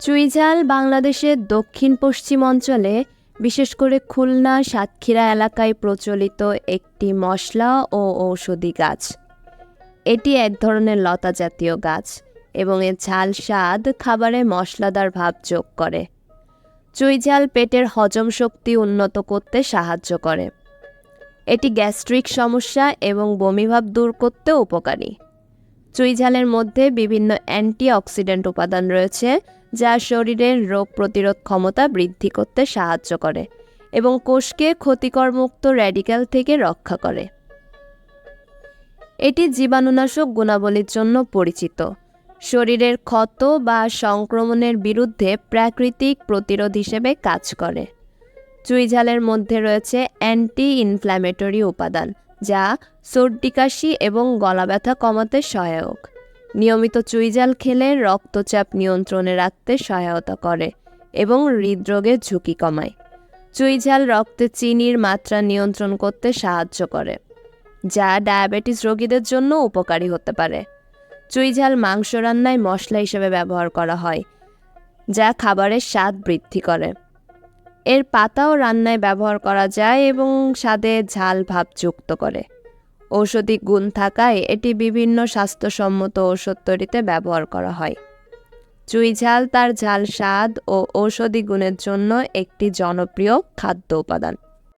চুইঝাল বাংলাদেশের দক্ষিণ পশ্চিম অঞ্চলে, বিশেষ করে খুলনা, সাতক্ষীরা এলাকায় প্রচলিত একটি মশলা ও ঔষধি গাছ। এটি এক ধরনের লতা জাতীয় গাছ এবং এর ঝাল স্বাদ খাবারে মশলাদার ভাব যোগ করে। চুইঝাল পেটের হজম শক্তি উন্নত করতে সাহায্য করে। এটি গ্যাস্ট্রিক সমস্যা এবং বমিভাব দূর করতে উপকারী। চুইঝালের মধ্যে বিভিন্ন অ্যান্টিঅক্সিডেন্ট উপাদান রয়েছে যা শরীরের রোগ প্রতিরোধ ক্ষমতা বৃদ্ধি করতে সাহায্য করে এবং কোষকে ক্ষতিকর মুক্ত র্যাডিক্যাল থেকে রক্ষা করে। এটি জীবাণুনাশক গুণাবলীর জন্য পরিচিত। শরীরের ক্ষত বা সংক্রমণের বিরুদ্ধে প্রাকৃতিক প্রতিরোধ হিসেবে কাজ করে। চুইঝালের মধ্যে রয়েছে অ্যান্টি ইনফ্ল্যামেটরি উপাদান, যা সর্দি, কাশি এবং গলা ব্যথা কমাতে সহায়ক। নিয়মিত চুইঝাল খেলে রক্তচাপ নিয়ন্ত্রণে রাখতে সহায়তা করে এবং হৃদরোগের ঝুঁকি কমায়। চুইঝাল রক্তে চিনির মাত্রা নিয়ন্ত্রণ করতে সাহায্য করে, যা ডায়াবেটিস রোগীদের জন্য উপকারী হতে পারে। চুইঝাল মাংস রান্নায় মশলা হিসেবে ব্যবহার করা হয়, যা খাবারের স্বাদ বৃদ্ধি করে। এর পাতাও রান্নায় ব্যবহার করা যায় এবং স্বাদে ঝাল ভাব যুক্ত করে। ঔষধি গুণ থাকায় এটি বিভিন্ন স্বাস্থ্যসম্মত ঔষধ তৈরিতে ব্যবহার করা হয়। চুই ঝাল তার ঝাল স্বাদ ও ঔষধি গুণের জন্য একটি জনপ্রিয় খাদ্য উপাদান।